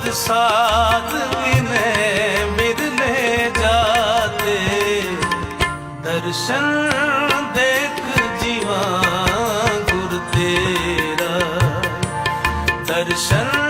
साध विनय बिरले जाते दर्शन देख जीवा गुर तेरा दर्शन देख